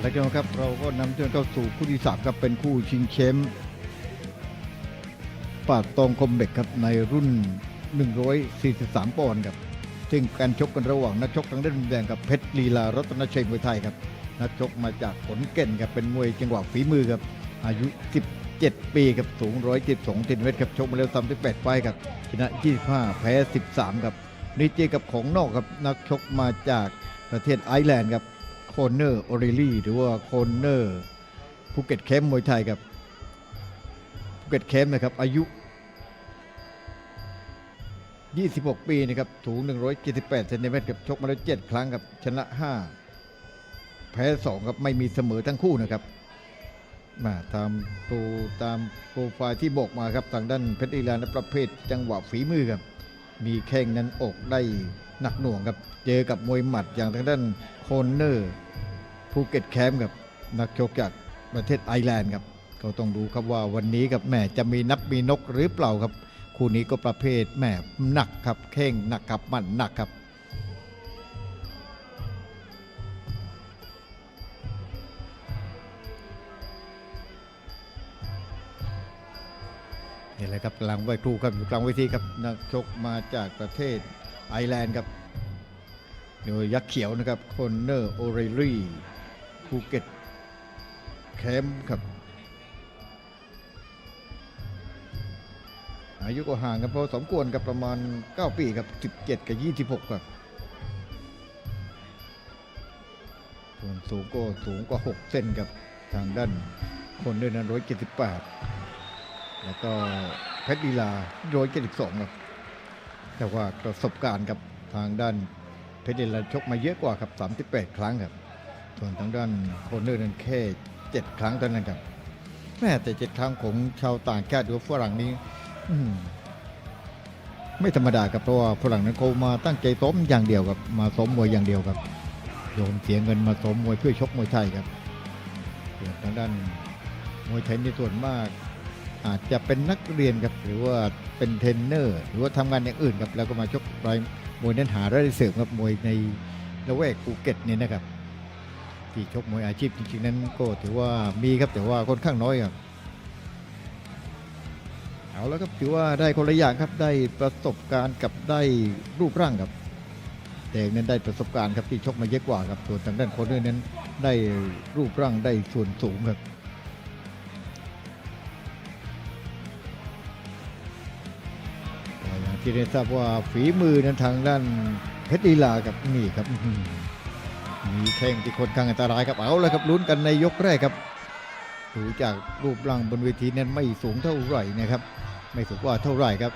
เอาละครับ เราก็นำเชิญเข้าสู่คู่ที่สามครับเป็นคู่ชิงแชมป์ปากตองคมเบกครับในรุ่น 143 ปอนด์ครับ ซึ่งการชกกันระหว่างนักชกทางด้านมุมแดงกับเพชรลีลารัตนชัยมวยไทยครับ นักชกมาจากขอนแก่นครับเป็นมวยจังหวะฝีมือครับ อายุ 17 ปีครับสูง 172เซนติเมตรครับชกมาแล้ว 38 ไฟครับชนะ 25 แพ้ 13 ครับนี่เจอกับของนอกครับนักชกมาจากประเทศไอร์แลนด์ครับ โคเนอร์โอเรลี่หรือว่าโคเนอร์ภูเก็ตแคมมวยไทยครับภูเก็ตแคมนะครับอายุ 26 ปีนะครับสูง 178เซนติเมตรครับชกมาแล้ว7ครั้งครับชนะ 5 แพ้ 2 ครับไม่มีเสมอทั้งคู่นะครับมาตามโปรตามโปรไฟล์ที่บอกมาครับทางด้านเพชรอีลานประเภทจังหวะฝีมือครับมีแข้งนั้นอกได้ หนักหน่วงครับเจอกับมวยหมัดอย่างทางด้านโคนเนอร์ภูเก็ตแคมป์ครับนักชกจากประเทศไอร์แลนด์ครับก็ต้องดูครับว่าวันนี้ครับแม่จะมีนับมีนกหรือเปล่าครับ คู่นี้ก็ประเภทแม่หนักครับแข้งหนักครับมันหนักครับนี่แหละครับกำลังไวครูครับอยู่กลางเวทีครับนักชกมาจากประเทศ ไอร์แลนด์ครับโดยยักษ์เขียวนะครับคอนเนอร์โอเรลี่ภูเก็ตแคมป์ครับ อายุก็ห่างกันพอสมควรกับประมาณ 9 ปีครับ 17 กับ 26 ครับส่วนสูงก็สูงกว่า 6เซนครับทางด้านคนเดินนั้น178 แล้วก็เพชรลีลา172ครับ แต่ว่าประสบการณ์กับทางด้านเพชรลีลชกมาเยอะกว่าครับ38 ครั้งครับ ส่วนทางด้านโคนเนอร์นั้นแค่7ครั้งเท่านั้นครับแม่แต่7ครั้งของชาวต่างชาติหรือว่ฝรั่งนี้มไม่ธรรมดาครับเพราะว่าฝรั่งนั้นเขามาตั้งใจซ้อมอย่างเดียวครับมาซ้อมมวยอย่างเดียวครับโยมเสียเงินมาซ้อมมวยเพื่อชกมวยไทยครับส่วนทางด้านมวยไทยในส่วนมาก อาจจะเป็นนักเรียนครับหรือว่าเป็นเทรนเนอร์ หรือว่าทำงานอย่างอื่นครับแล้วก็มาชกรายมวยเน้นหารายได้เสริมครับมวยในละแวกภูเก็ตนี่นะครับ ที่ชกมวยอาชีพจริงๆนั้นก็ถือว่ามีครับแต่ว่าค่อนข้างน้อยครับเอาแล้วครับถือว่าได้คนละอย่างครับได้ประสบการณ์กับได้รูปร่างครับแดงนั้นได้ประสบการณ์ครับที่ชกมาเยอะกว่าครับส่วนทางด้านคนด้วยนั้นได้รูปร่างได้ส่วนสูงครับ ก็อย่างที่ได้ทราบว่าฝีมือนั้นทางด้านเพชรลีลากับนี่ครับมีแข้งที่ค่อนข้างอันตรายครับเอาแล้วครับลุ้นกันในยกแรกครับดูจากรูปร่างบนเวทีนั้นไม่สูงเท่าไหร่นะครับไม่สูงกว่าเท่าไหร่ครับ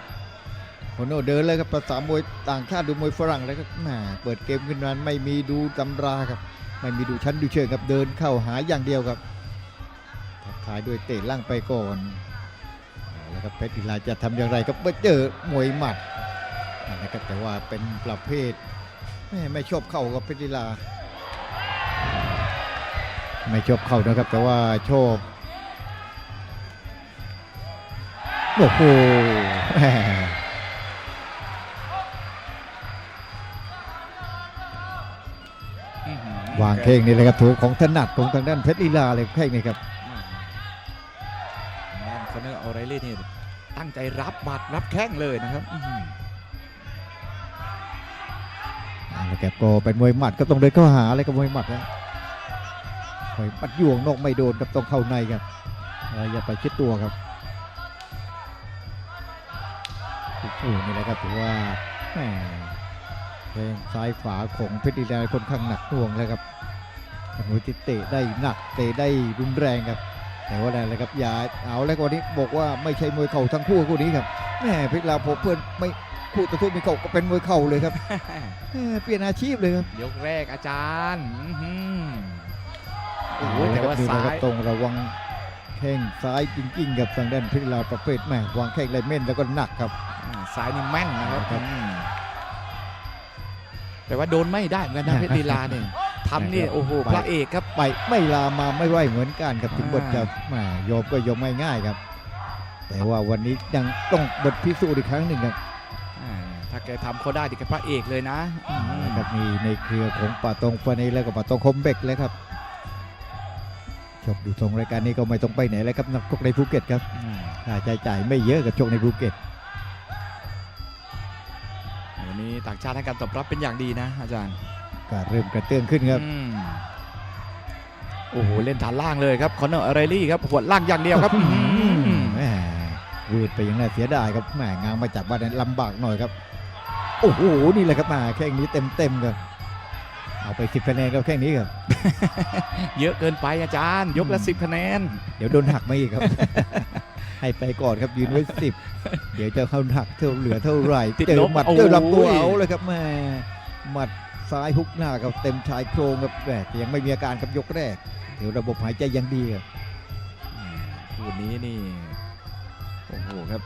โคโนเดินเลยครับภาษามวยต่างชาติดูมวยฝรั่งเลยครับแหมเปิดเกมขึ้นมาไม่มีดูตำราครับ ไม่มีดูชั้นดูเชิงครับเดินเข้าหาอย่างเดียวครับทักทายด้วยเตะล่างไปก่อน แล้วครับเพชรศิลาจะทำอย่างไรครับเมื่อเจอมวยหมัดนะครับแต่ว่าเป็นประเภทแม่ไม่ชอบเข้ากับเพชรศิลา ไม่ชอบเข้านะครับ แต่ว่าชอบโอ้โหแหม่วางเข่งนี่เลยครับถูกของถนัดของทางด้านเพชรลีลาเลยเข่งนี่ครับ ใจรับหมัดรับแข้งเลยนะครับอื้อหือเอาละครับก็เป็นมวยหมัดก็ต้องเดินเข้าหาอะไรกับมวยหมัดนะมวยหมัดยวงนอกไม่โดนครับต้องเข้าในครับอย่าไปชิดตัวครับโอ้โหนี่แหละครับถือว่าแหมแทงซ้ายขวาของเพชรดีดาค่อนข้างหนักหน่วงแล้วครับเป็นมวยที่เตะได้หนักเตะได้รุนแรงครับ แต่ว่าอะไรครับอย่าเอาแล้ววันนี้บอกว่าไม่ใช่มวยเข่าทั้งคู่คู่นี้ครับแหมเพชรลาโพเพื่อนไม่คู่ต่อสู้มีเข่าก็เป็นมวยเข่าเลยครับแหม่เปลี่ยนอาชีพเลยครับยกแรกอาจารย์อื้อหือโอ้โอ้โหโหแต่แต่ว่าว่าซ้าซ้ายยตรงระวังแข้งซ้ายจริงๆกับทางด้านพิลาประเภทแม่วางแข้งไรเม่นแล้วก็หนักครับอ่าซ้ายนี่แม่นนะครับครับอืมแต่ว่าโดนไม่ได้เหมือนกันนะเพชรลีลาเนี่ย ทำนี่โอ้โหพระเอกครับไปไม่ลามาไม่ไหวเหมือนกันครับถึงบทอ่าจะแหม่ยอมก็ยอมง่ายๆครับ แต่ว่าวันนี้ยังต้องบทพิสูจน์อีกครั้งหนึ่งครับอ่าถ้าแกทำเขาได้ดิแกพระเอกเลยนะอื้อหือนะครับมีในเครือของป่าตองฟานีแล้วก็ป่าตองคมเบกเลยครับชกดูทรงรายการนี้ก็ไม่ต้องไปไหนเลยครับนักชกในภูเก็ตครับอืมค่าใช้จ่ายไม่เยอะกับชกในภูเก็ตวันนี้ต่างชาติให้การตอบรับเป็นอย่างดีนะอาจารย์ ก็เริ่มกระเตื้องขึ้นครับ อืมโอ้โห เล่นฐานล่างเลยครับคอนเนอร์อะไรลี่ครับหัวดล่างอย่างเดียวครับอื้อหือแหมวืดไปอย่างน่าเสียดายครับแหมงางมาจากบ้านนั้นลำบากหน่อยครับ โอ้โห นี่แหละครับมาแข่งนี้เต็มเต็มๆครับเอาไปสิบคะแนนครับแข่งนี้ครับ เยอะเกินไปอาจารย์ ยกละสิบคะแนน เดี๋ยวโดนหักมาอีกครับ ให้ไปก่อนครับยืนไว้สิบเดี๋ยวจะเข้าหักเท่าเหลือเท่าไหร่ติดเจอลบหมัดโอ้ยเจอลำตัวเอาเลยครับแม่หมัด ซ้ายฮุกหน้าครับเต็มชายโครงครับแหมแต่ยังไม่มีอาการครับยกแรกเดี๋ยวระบบหายใจยังดีครับคู่นี้นี่โอ้โหครับ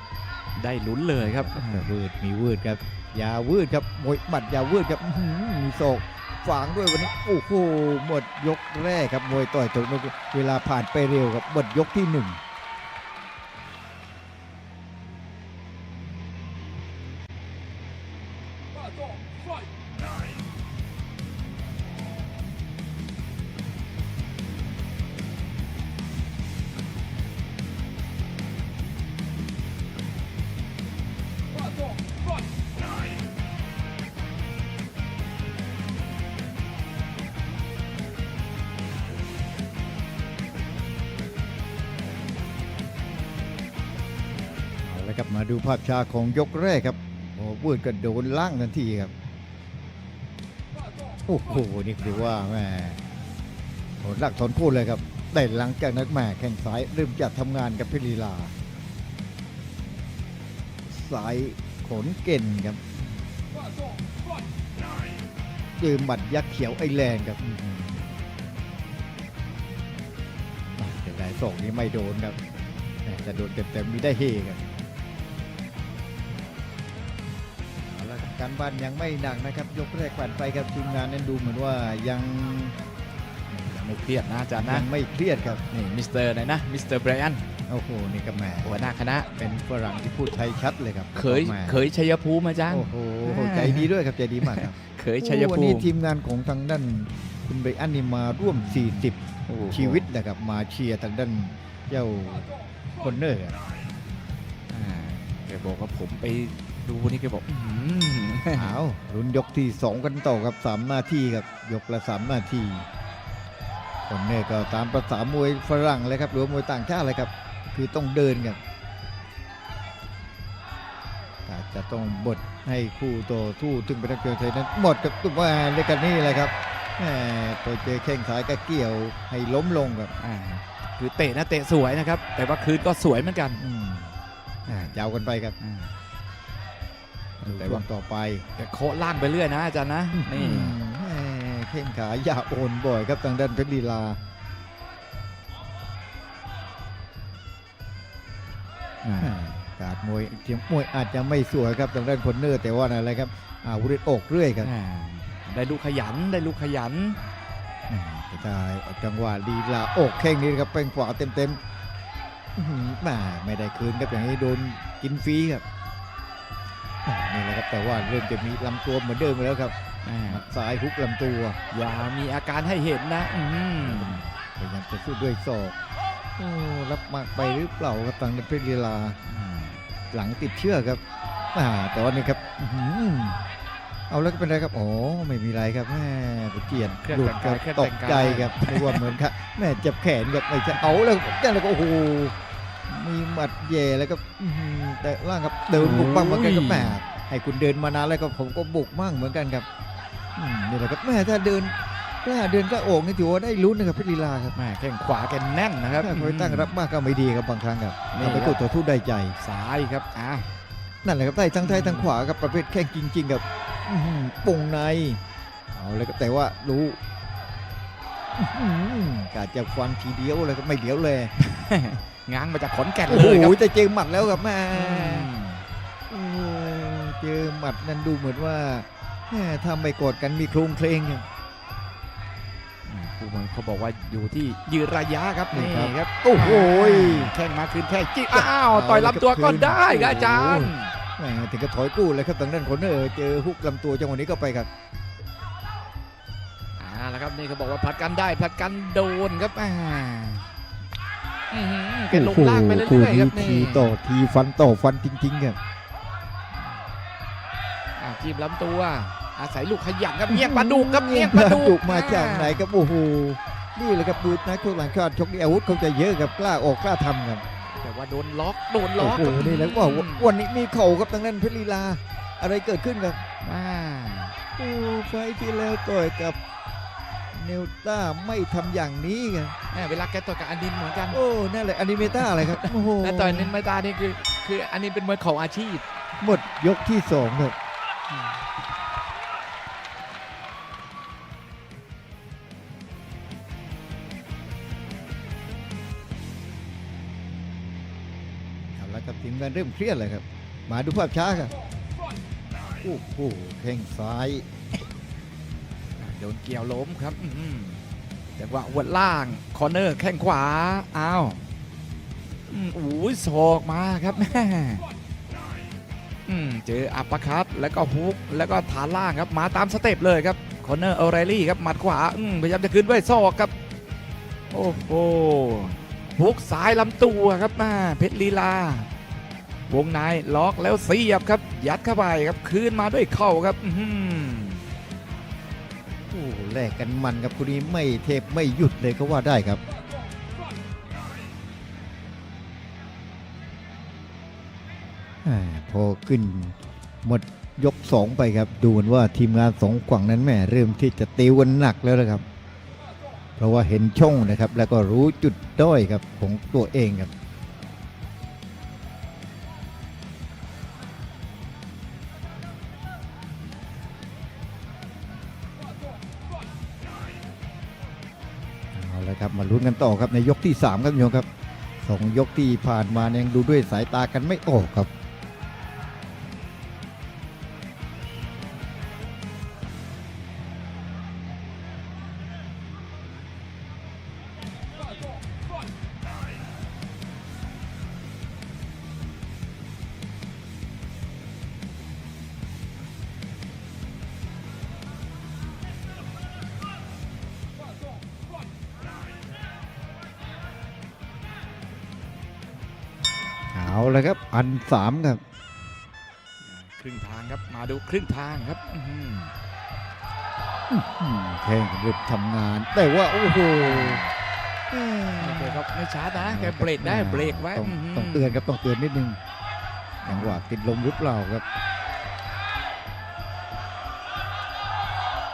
ได้ลุ้นเลยครับวืดมีวืดครับอยาวืดครับมวยหมัดอยาวืดครับอื้อหือมีโศกฝังด้วยวันนี้โอ้โหหมดยกแรกครับมวยต่อยตรงนี้เวลาผ่านไปเร็วครับหมดยกที่หนึ่ง ภาพช้าของยกแรกครับโอ้วืดก็โดนล่างทันทีครับ โอ้โห นี่ถือว่าแม่โหลักถอนคู่เลยครับ แต่หลังจากนั้นแม่แข้งซ้ายเริ่มจะทำงานกับพชรลีลาสายขนเก่นครับเจอหมัดยักษ์เขียวไอแลนด์ครับแต่ได้สองนี้ไม่โดนครับแต่โดนเต็มๆมีได้เฮครับ การบ้านยังไม่หนักนะครับ ยกแรกผ่านไปครับทีมงานนั้นดูเหมือนว่ายังยังไม่เครียดนะอาจารย์นะยังไม่เครียดครับนี่มิสเตอร์ไหนนะมิสเตอร์ไบรอันโอ้โหนี่ก็แหมหัวหน้าคณะเป็นฝรั่งที่พูดไทยชัดเลยครับเคยแหมเคยชัยภูมิอาจารย์โอ้โหใจดีด้วยครับใจดีมากครับเคยชัยโอ้วันภูนี้มิทีมงานของทางด้านคุณไบรอันนี่มาร่วม 40โอ้โหชีวิตนะครับมาเชียร์ทางด้านเจ้าคอนเนอร์ครับอ่าแกบอกว่าผมไป ดูนี่แกบอกอื้อหือ เอาลุ้นยกที่ 2 กันต่อครับ3หน้าที่ครับยกละ3หน้าที่คนเน่ก็ตามภาษามวยฝรั่งเลยครับหรือว่ามวยต่างชาติเลยครับ คือต้องเดินครับอาจจะต้องบดให้คู่ต่อทู่ถึงไปทักเกียวไทยนั้นหมดกับตุ้มว่าเลยกันนี่เลยครับแหมพอเจอแข้งซ้ายก็เกี่ยวให้ล้มลงครับอ่าคือเตะนะเตะสวยนะครับ แต่ว่าคืนก็สวยเหมือนกันอืมอ่ายาวกันไปครับ อ่าดู แต่ช่วว่างต่อไปแกโคะล่างไปเรื่อยนะอาจารย์นะนี่อืมแหม่เข่งขาอย่าโอนบ่อยครับทางด้านเพชรลีลาอ่าแหม่การมวยเทียมมวยอาจจะไม่สวยครับทางด้านคนเนอร์แต่ว่าอะไรครับอาวุธอกเรื่อยครับอ่าได้ลูกขยันได้ลูกขยันแหม่แต่ได้จังหวะลีลาอกแข้งนี้ครับเป็นขวาเต็มเต็มๆอื้อหือแหม่ไม่ได้คืนครับอย่างนี้โดนกินฟรีครับแหม่ นี่แหละครับแต่ว่าเริ่มจะมีลำตัวเหมือนเดิมแล้วครับอ่าหมัดซ้ายฮุกลำตัว อย่ามีอาการให้เห็นนะอืมพยายามจะสู้ด้วยศอกโอ้รับมากไปหรือเปล่าครับทางเพชรลีลาหลังติดเชือกครับอ่าแต่ว่านี่ครับอื้อหือเอาแล้วก็เป็นไรครับ โอ้ไม่มีไรครับแม่กุเจียนเครื่องหลุดแต่งคการับยเครื่องตแต่กงกายใจครับนึกว่าเหมือนครับแม่เจ็บแขนครับไม่ใช่เอาแล้วนั่นแล้วก็โอ้โหมีหมัดแย่แล้วก็อื้อหือแต่ล่างครับเดินบุกบ้างเหมือนกันครับแม่ ให้คุณเดินมานานแล้วก็ผมก็บุกบ้างเหมือนกันครับอืมนี่แหละครับแม่ถ้าเดินกล้าเดินกล้าโอ่งนี่ถือว่าได้ลุ้นนะครับเพชรลีลาครับแม่แข้งขวาแกแน่นนะครับถ้าคอยตั้งรับมากก็ไม่ดีครับบางครั้งครับนี่ทำให้ครับคู่ต่อสู้ได้ใจซ้ายครับอ่านั่นแหละครับได้ทั้งไทยทั้งขวาครับประเภทแข้งจริงๆกับอื้อหือปงในเอาเลยครับแต่ว่ารู้อื้อหือกาจะฟันทีเดียวเลยก็ไม่เดียวเลยง้างมาจากขอนแก่นโอ้เลโหยครับแต่เจอหมัดแล้วครับแม่อืมโอ้ เจอหมัดนั้นดูเหมือนว่าแม่ถ้าไม่กดกันมีโครงเคลงครับผู้มันเขาบอกว่าอยู่ที่ยืนระยะครับนี่นี่ครับครับโอ้โหแข้งมาคืนแข้งจิ๊กอ้าวต่อยลำตัวก็ได้ครับอาจารย์แม่ถึงกับถอยกู้เลยครับทางด้านคนเนอร์เจอฮุกลำตัวจังหวะนี้ก็ไปครับอ่าแล้วครับนี่เขาบอกว่าผลัดกันได้ผลัดกันโดนครับอ่าอื้อหือแกโอ้ลงโหล่างไปคู่เรื่อยๆคนี้รับทีนี่ต่อทีฟันต่อฟันจริงๆครับอะ จิ้มลำตัว อาศัยลูกขยันครับเงี้ยงปลาดุกครับเงี้ยงปลาดุกมาจากไหนครับโอ้โหนี่แหละครับดูนักชกหลังชาติชกนี่อาวุธเขาจะเยอะครับกล้าออกกล้าทำครับแต่ว่าโดนล็อกโดนล็โอ้อกโหครับนี่แหล้วว่าวันนี้มีเข่าครับทางนั้นเพชรลีลา อะไรเกิดขึ้นครับอ่าโอ้ไฟล์ที่แล้วต่อยกับเนลต้าไม่ทำอย่างนี้ไงแหม่เวลาแกต่อยกับอันดินเหมือนกัน โอ้ นั่นแหละอนิเมต้าอะไรครับ โอ้โหแต่ต่อยนินไม่ตานี่คือ คืออันนี้เป็นมวยเข่าอาชีพ หมดยกที่สองครับ เอาละครับทีมงานเริ่มเครียดเลยครับ มาดูภาพช้าครับโอ้โหแข้งซ้ายโดนเกี่ยวล้มครับอื้อหือจังหวะหัวดล่าง คอร์เนอร์แข้งขวา อ้าวอืมโอ้ยศอกมาครับแม่ อืมเจออัปปร์คัตแล้วก็ฮุกแล้วก็ฐานล่างครับมาตามสเต็ปเลยครับคอร์เนอร์เอเรลี่ครับหมัดขวาอืมพยายามจะขึ้นด้วยศอกครับ โอ้โหฮุกซ้ายลำตัวครับมาเพชรลีลาวงในล็อกแล้วเสียบครับ ยัดเข้าไปครับคืนมาด้วยเข่าครับอื้อหือโอ้แลกกันมันครับคู่นี้ไม่เทปไม่หยุดเลยก็ว่าได้ครับ พอขึ้นหมดยกสองไปครับ ดูเหมือนว่าทีมงานสองฝั่งนั้นแม่เริ่มที่จะตีวันหนักแล้วนะครับ เพราะว่าเห็นช่องนะครับ แล้วก็รู้จุดด้อยครับของตัวเองครับเอาละครับมาลุ้นกันต่อครับในยกที่ 3 ครับโยมครับสองยกที่ผ่านมายังดูด้วยสายตากันไม่ออกครับ ละครับอันสามครับ ครึ่งทางครับมาดูครึ่งทางครับอื้อหืออืมแข่งเริ่มทำงาน แต่ว่า โอ้โหแม่โอเคครับไม่ช้านะแกเบรกได้เบรกไว้ต้องหืต้องเตือนครับต้องเตือนนิดนึงจังหวะติดลมหรือเปล่าครับ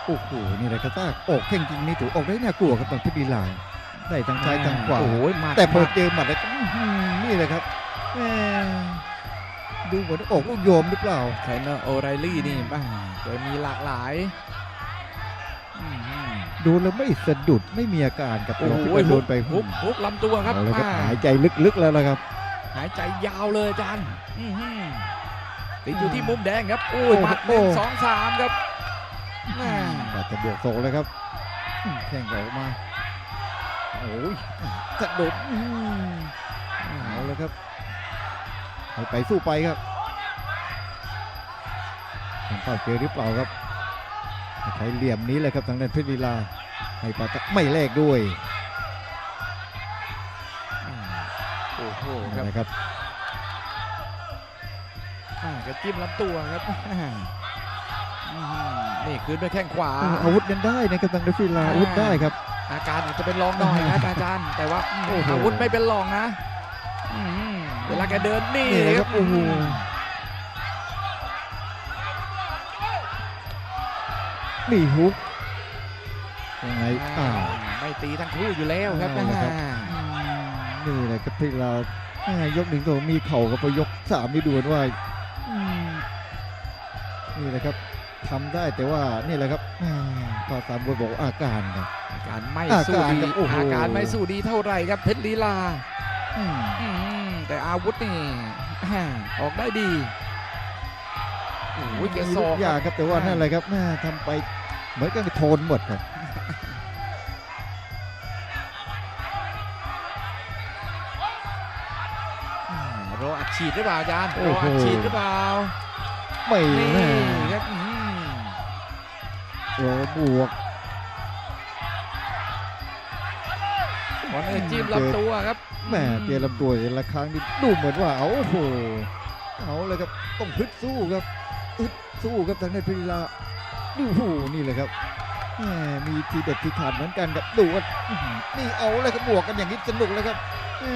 โอ้โหนี่แหละครับถ้าออกแข่งจริงนี่ถือออกได้น่ากลัวครับตอนเพชรดีลาได้ทั้งซ้ายทั้งขวาโอ้ยหมัดแต่พอหมัดเจอหมัดแล้วก็อื้อหือนี่เลยครับแม่ ดูเหมือนออกลูกโยมหรือเปล่าเทรนเนอร์โอไรลี่นี่บ้าแกมีหลากหลายอื้อหือดูแล้วไม่สะดุดไม่มีอาการกับโอ้เราที่โหไปโดนไปฮุกฮุกลำตัวครับเอาเลยครับอ่าหายใจลึกๆแล้วละครับ หายใจยาวเลยอาจารย์อื้อหือติดอยู่ที่มุมแดงครับโอ้โอ้ยโหหมัดหนึ่งสองสามครับแม่กาจะบวกโตเลยครับอืมแข่งออกมาโอ้ยกระโดดอืมเอาเลยครับ ให้ไปสู้ไปครับทางเข้าเจอหรือเปล่าครับใช้เหลี่ยมนี้เลยครับทางด้านเพชรลีลาให้ปาตักไม่แลกด้วยโอ้โหครับนะครับอ่ากระจิ้มลำตัวครับอ่าอื้อหือนี่คืนด้วยแข้งขวาอาวุธยังได้นะครับทางด้านเพชรลีลาอาวุธได้ครับ อาการอาจจะเป็นรองหน่อยครับอาจารย์ แต่ว่าโอ้โหอาวุธไม่เป็นรองนะอืม เวลาแกเดินนี่นี่เลยครับโอ้โหนี่ฮุกยังไงอ่าอ้าวไม่ตีทั้งคู่อยู่แล้วครับเอาละครับอ่านี่แหละครับที่เราแม่ยกหนึ่งตัวมีเข่ากับพอยกสามนี่ดูเหมือนว่าอืมนี่แหละครับทำได้แต่ว่านี่แหละครับแม่ก็ตามบทบอกว่าอาการครับอาการไม่อาสู้การดีครับโอ้โหอาการไม่สู้ดีเท่าไหร่ครับเพชรลีลาอืมอืม แต่อาวุธนี่อ่าออกได้ดีโอ้ยแกมีศทุอกกอย่างครับแต่ว่านั่นแหละครับแม่ทำไปเหมือนกันโทนหมดครับอ่ารออัดฉีดหรือเปล่าอาจารย์โอ้รอโหอัดฉีดหรือเปล่าไม่นี่แม่ครับอืมโอ้บวก อนเนอร์จิ้มลำตัวครับแหม่เจอลำตัวแต่ละครั้งนี่ดูเหมือนว่าเอาโอ้โหเอาเลยครับต้องพึดสู้ครับอึดสู้ครับทางด้านเพชรลีลาดูโอ้โหนี่เลยครับแหมมีทีเด็ดทีขาดเหมือนกันครับดูว่าอื้อหือนี่เอาเลยครับบวกกันอย่างนี้สนุกเลยครับแหม่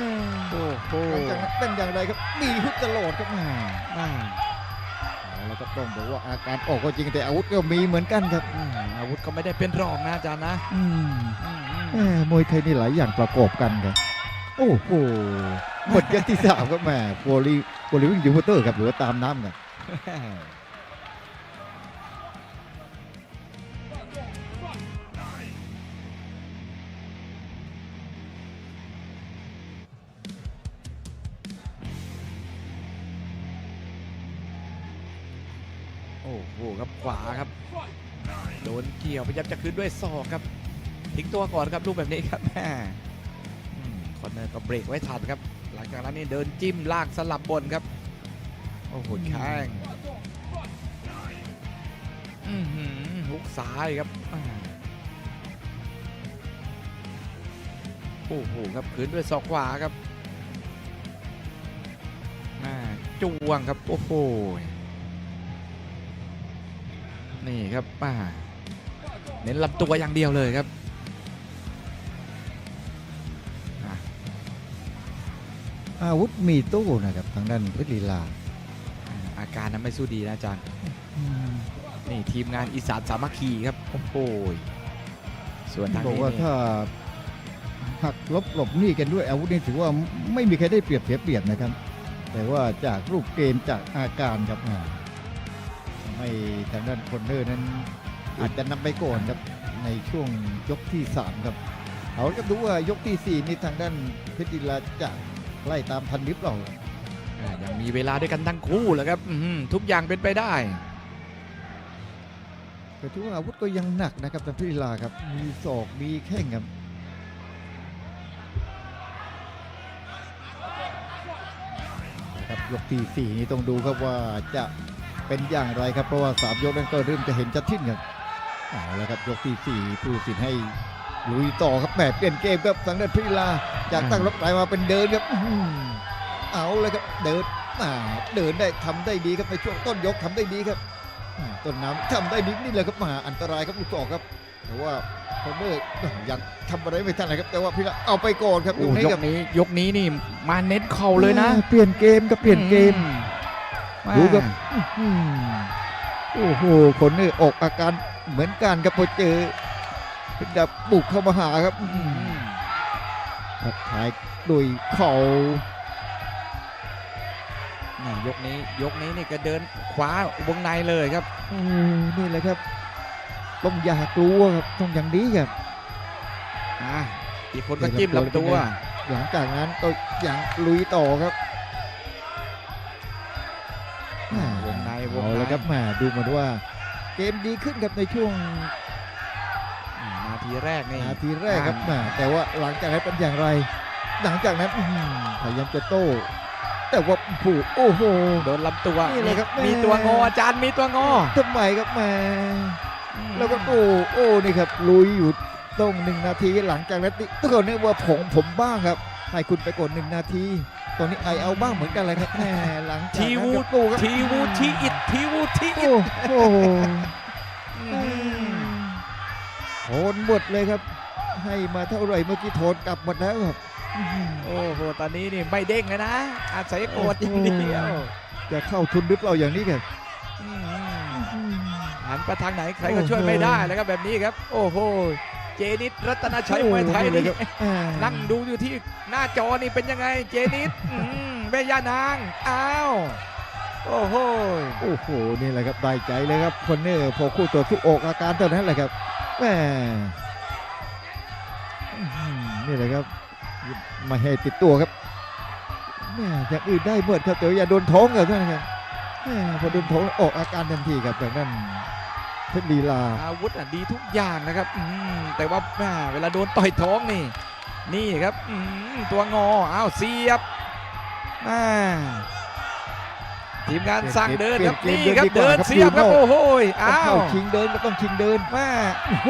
โอ้โหหลังจากนั้นเป็นอย่างไรครับ มีฮุดตลอดครับแหม่อ่าเอาแล้วก็ต้องบอกว่าอาการออกก็จริงแต่อาวุธก็มีเหมือนกันครับอืมอาวุธก็ไม่ได้เป็นรองนะอาจารย์นะอื มอืมอืมแหม่มวยไทยนี่หลายอย่างประกอบกันครับโอ้โหหมดยกที่สามครับแหม่โบลีโบลีวิ่งยูเตอร์ครับหรือว่าตามน้ำกันโอ้โหครับขวาครับ โดนเกี่ยวพยายามจะคืนด้วยศอกครับ ทิ้งตัวก่อนครับลูกแบบนี้ครับแม่คอนเนอร์ก็เบรกไว้ทันครับ หลังจากนั้นนี่เดินจิ้มลากสลับบนครับ โอ้โหแข้งอือหือฮุกซ้ายครับโอ้โหครับคืนด้วยศอกขวาครับอ่าจ้วงครับโอ้โหนี่ครับป้าเน้นลำตัวอย่างเดียวเลยครับ อาวุธมีตู้นะครับทางด้านเพชรลีลาอ่าอาการนั้นไม่สู้ดีนะอาจารย์นี่ทีมงานอีสานสามัคคีครับ โอ้โหส่วนทางบอกนี้ว่านี่ถ้าหักลบหลบหนี้กันด้วยอาวุธนี่ถือว่าไม่มีใครได้เปรียบเสียเปรียบนะครับ แต่ว่าจากรูปเกณฑ์จากอาการครับอ่าทำให้ทางด้านคนเนอร์นั้น อาจจะนำไปก่อนครับในช่วงยกที่สามครับเอาละก็ดูว่ายกที่สี่นี่ทางด้านเพชรลีลาจะ ไล่ตามทันหรือเปล่าอ่ายังมีเวลาด้วยกันทั้งคู่แหละครับอื้อหือทุกอย่างเป็นไปได้ แต่ถือว่าอาวุธก็ยังหนักนะครับทางเพชรลีลาครับ มีศอกมีแข้งครับนะครับยกที่สี่นี่ต้องดูครับว่าจะเป็นอย่างไรครับเพราะว่าสามยกนั้นก็เริ่มจะเห็นชัดขึ้นครับเอาละครับยกที่สี่ผู้ตัดสินให้ลุยต่อครับแหมเปลี่ยนเกมครับทางด้านเพชรลีลา จากตั้งรับกลายมาเป็นเดินครับอื้อหือเอาเลยครับเดินอ่าเดินได้ทำได้ดีครับในช่วงต้นยกทำได้ดีครับอ่าต้นน้ำทำได้นิดนี่เลยครับมหาอันตรายครับลูกศอกครับ แต่ว่าคอนเนอร์ยังทำอะไรไม่ทันนะครับ แต่ว่าพี่ละเอาไปก่อนครับตโอ้รงนี้ยคกรับนี้ยกนี้นี่มาเน้นเข่าเลยนะอ่าเปลี่ยนเกมครับเปลี่ยนเกมอืดูครับอ่าอืมโอ้โหคอนเนอร์ออกอาการเหมือนกันครับพอเจอเป็นดับบุกเข้ามาหาครับอืม ทักทายโดยเข่านี่ยกนี้ยกนี้นี่ก็เดินขวาวงในเลยครับโอ้นี่แหละครับต้องอย่ากลัวครับต้องอย่างนี้ครับอะอีกคนก็จิ้มลำตัว หลังจากนั้นก็ยังลุยต่อครับอ่าวงในวงเอาในละครับแหมาดูเหมือนว่า เกมดีขึ้นครับในช่วงอ่านา ทีแรกนี่นาทีแรกครับแหมาแต่ว่าหลังจากนั้นเป็นอย่างไร หลังจากนั้นอื้อหือพยายามจะโต้แต่ว่าผูกโอ้โหโดนลำตัวนี่เลยครับมีแม่ตัวงออาจารย์มีตัวงอทำไมครับแหมาแล้วก็โอ้โอ้นี่ครับลุยอยู่ตรงหนึ่งนาทีหลังจากนั้นทุกคนเนี่ยว่าผมผมบ้างครับให้คุณไปกดหนึ่งนาทีตอนนี้ไอเอาบ้างเหมือนกันเลยครับแหมหลังจากทีนั้นวูก็ตู้ครับทีวูทีอิดทีวูทีอิดโอ้โหอืม โทนหมดเลยครับ ให้มาเท่าไหร่เมื่อกี้โทนกลับหมดแล้วครับอื้อหือโอ้โห ตอนนี้นี่ไม่เด้งเลยนะ อาศัยโกดอย่างเดียว จะเข้าทุนหรือเปล่าอย่างนี้ครับอืมหันไปทางไหนใครก็ช่วยไม่ได้แล้วครับแบบนี้ครับ โอ้โห เจนิดรัตนชัยมวยไทยโอ้โหนี่ครับอ่านั่งดูอยู่ที่หน้าจอนี่เป็นยังไง เจนิดอืมแม่ย่านาง อ้าว โอ้โห โอ้โห นี่แหละครับได้ใจเลยครับคนนี้พอคู่ตัวทุกอกอาการเท่านั้นแหละครับ แมอื้อหือนี่แหละครับไมาให้ติดตัวครับแหมอย่างอื่นได้หมดครับแต่อย่าโดนท้องครับท่านครับแหมพอโดนท้องออกอาการทันทีครับจากนั้นเพชรลีลาอาวุธอะดีทุกอย่างนะครับอืแต่ว่าแม่เวลาโดนต่อยท้องนี่ นี่ครับอืตัวงออ้าวเสียบอ่า ทีมงานสั่งเดินครับเปลี่นี่ยนเกมครับเดิเดินนดีกว่าครับเสียบครับดูนอกโอ้โหต้องอ้าเข้าวชิงเดินก็ต้องชิงเดินแม่โอ้โห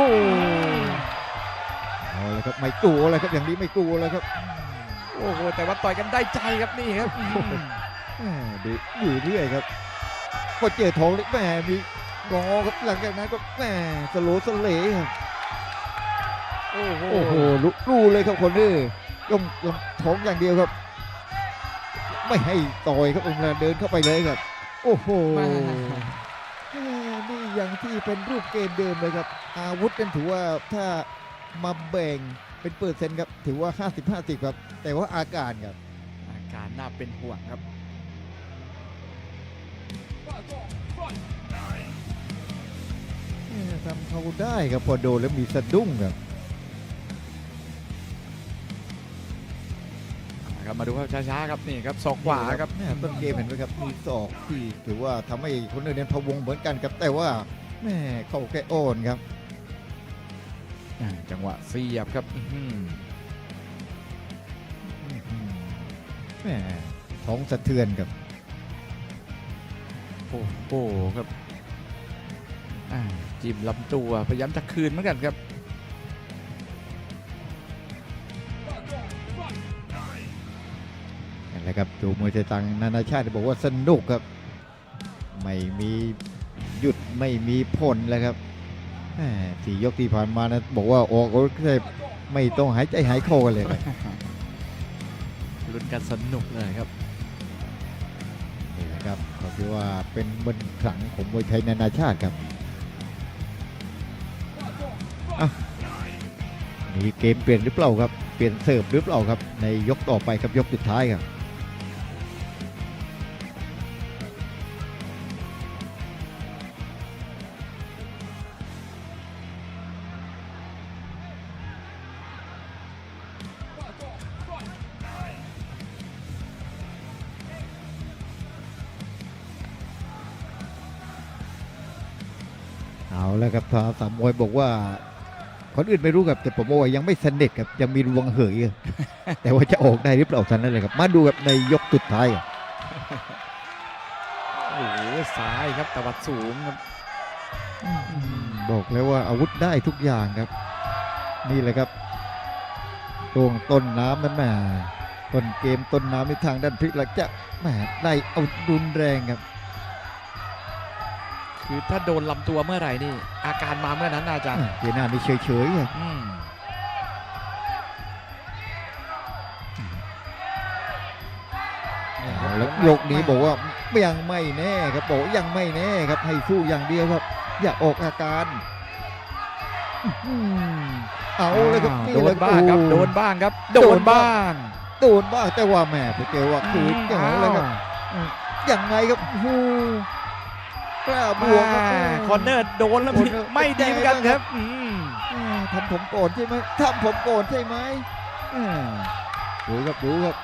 เเอาเลยครับไม่กลัวเลยครับอย่างนี้ไม่กลัวเลยครับ โอ้โหแต่ว่าต่อยกันได้ใจครับนี่ครับอืมแหม่ดูอยู่เรื่อยครับก็เจอทองเล็กแหม่มีงอครับหลังจากนั้นก็แหม่สโลว์สเลครับโอ้โหโอ้โหลุรู้เลยครับคนนี้ยมยมท้องอย่างเดียวครับ ไม่ให้ต่อยครับองค์ลาเดินเข้าไปเลยครับ โอ้โหมาแหม่นี่อย่างที่เป็นรูปเกมเดิมเลยครับ อาวุธกันถือว่าถ้ามาแบ่งเป็นเปอร์เซ็นต์ครับ ถือว่า 50-50 ครับ แต่ว่าอาการครับ อาการน่าเป็นห่วงครับแหม่ทำเขาได้ครับพอโดนแล้วมีสะดุ้งครับ มาดูภาพช้าๆครับนี่ครับศอกขวาครับแม่ต้นเกมเห็นไหมครับมีศอกที่ถือว่าทำให้คนอื่นเนี่ยพะวงเหมือนกันครับแต่ว่าแม่เข้าแก่โอนครับอ่าจังหวะเสียบครับอื้อหือแม่ท้องสะเทือนครับโอ้โหครับอ่าจิ้มลำตัวพยายามจะคืนเหมือนกันครับ ครับดูมวยไทยตังนานาชาติบอกว่าสนุกครับ ไม่มีหยุดไม่มีผลแล้วครับแหม่สี่ยกที่ผ่านมานะบอกว่าออกก็แค่ไม่ต้องหายใจหายคอกันเลยครับลุ้นกันสนุกเลยครับนี่แหละครับเขาคิดว่าเป็นบนขลังของมวยไทยนานาชาติครับอะมีเกมเปลี่ยนหรือเปล่าครับ เปลี่ยนเสิร์ฟหรือเปล่าครับ ในยกต่อไปครับยกสุดท้ายครับางสามมวยบอกว่าคนอื่นไม่รู้ครับแต่ผมบอกว่ายังไม่สนิทครับยังมีรวงเหยครับแต่ว่าจะออกได้หรือเปล่าท่านนั้นเลยครับ มาดูครับในยกสุดท้ายครับโอ้โหซ้ายครับตวัดสูงครับบอกแล้วว่าอาวุธได้ทุกอย่างครับ นี่แหละครับตวงต้นน้ำนั้นแหม่ต้นเกมต้นน้ำในทางด้านพลิกหลักจะแหมได้เอารุนแรงครับ คือถ้าโดนลำตัวเมื่อไหร่นี่ อาการมาเมื่อนั้นนะอาจารย์เจน่านี่เฉยๆครับอืมเอาแล้วยกนี้บอกว่ายังไม่แน่ครับบอกว่ายังไม่แน่ครับให้สู้อย่างเดียวครับ อย่าออกอาการอื้อหือเอาเลยครับโดนบ้างครับโดนบ้างครับ โดโดนนบ้าบ้างงโดนบ้างแต่ว่าแหม่ไปเจอว่าคืนอย่างนั้นเลยครับอ้าวยังไงครับโอ้โหกล้า บบววกกครับคอนเนอร์โดนแล้วคอนเนอร์ไม่ดีเหมือนกันครับอืมแหม่ทำผมโกรธใช่ไหมทำผมโกรธใช่ไหมแหม่ดูครับดูครับ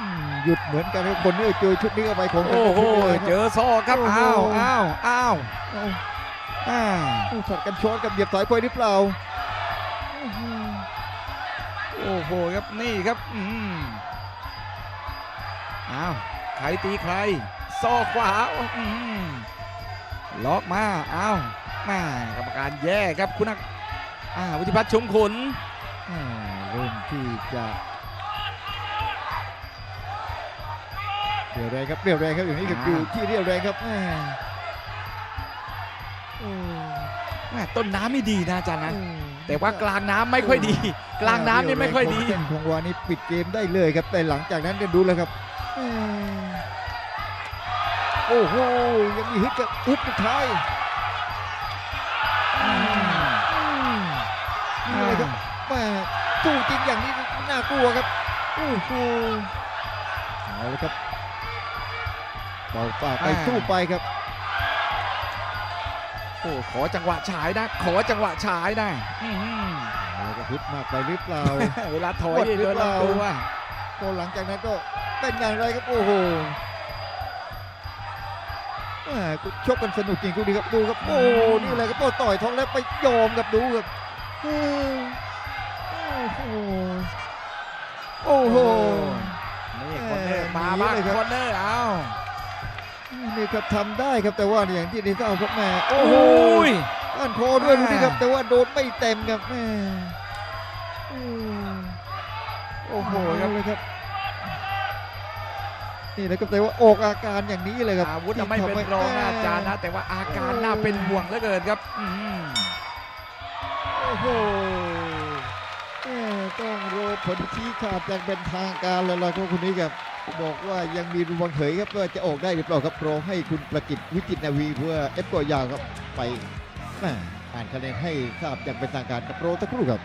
อืมหยุดเหมือนกันครับคนนี้เจอชุดนี้เข้าไปของโอ้โหเลยเจอซอกครับโอ้โหอ้าวอ้าวอ้าวเอาอ่าเอาสัตว์กันช้อนกับเหยียบสายพลอยหรือเปล่าโอ้โหครับนี่ครับอืมอ้าวใครตีใครซอกขวาอืมล็อกมาอ้าวแม่กรรมการแย่ครับคุณนักอ่าวุฒิพัฒน์ชมขุนแหม่เริ่มที่จะเรียวแรงครับเรียวแรงครับอย่างนี้ครับอยู่ที่เรียวแรงครับแหม่โอ้แม่ต้นน้ำไม่ดีนะอาจารย์นะโอ้แต่ว่ากลางน้ำไม่ค่อยดี กลางน้ำนี่ไม่ค่อยดีเส้นของวานี่ปิดเกมได้เลยครับแต่หลังจากนั้นก็ดูแล้วครับแหม่ โอ้โห ยังมีฮึดกับฮึดสุดท้ายอืมอืมนี่เลยครับแม่สู้จริงอย่างนี้น่ากลัวครับโอ้โหเอาเลยครับเป่าปากไปสู้ไปครับโอ้ขอจังหวะฉายนะ ขอจังหวะฉายนะอื้อหือเอาเลยครับฮึดมากไปหรือเปล่า เวลาถอยหมดหรือโดนเปล่าลำตัวก็หลังจากนั้นก็เป็นอย่างไรครับ โอ้โหแหม่ ชกกันสนุกจริงคุณดีครับดูครับโอ้โหนี่แหละครับโอ้ต่อยท้องแล้วไปยอมครับดูครับเออโอ้โหโอ้โหนี่คอนเนอร์แหม่มาบ้างหนีเลยครับคอนเนอร์เอานี่ครับทำได้ครับแต่ว่าอย่างที่ได้ทราบครับแม่โอ้โอ้โหโหยก้านคอด้วยดูนี่ครับแต่ว่าโดนไม่เต็มครับแม่อืมโอ้โหโอ้โหครับเลยครับ นี่นะครับแต่ว่าออกอาการอย่างนี้เลยครับอาวุธน่ะไม่เป็นรองนะอาจารย์นะ แต่ว่าอาการน่าเป็นห่วงเหลือเกินครับอืมโอ้โหแม่ต้องรอผลชี้ขาดอย่างเป็นทางการเลยล่ะครับคุณนี้ครับบอกว่ายังมีรูวังเขยครับว่าจะออกได้หรือเปล่าครับรอให้คุณประกิตวิจิตรนาวีเพื่อเอฟกอยาวครับไปแม่อ่านคะแนนให้ทราบอย่างเป็นทางการกับโรสักครู่ครับ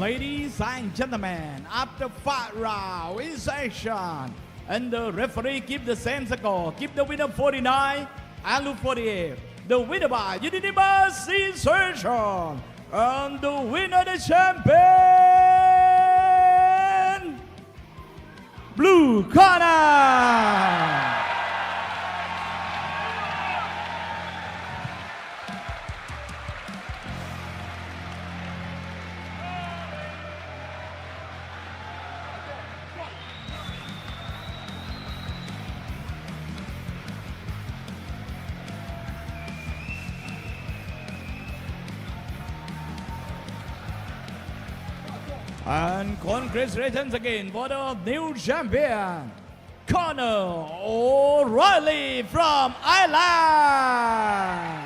Ladies and gentlemen, after five round in session, and the referee give the same score, Keep the winner 49 and Luke 48. The winner by unanimous insertion, and the winner the champion, Blue Corner. Congratulations again for the new champion, Conor O'Reilly from Ireland.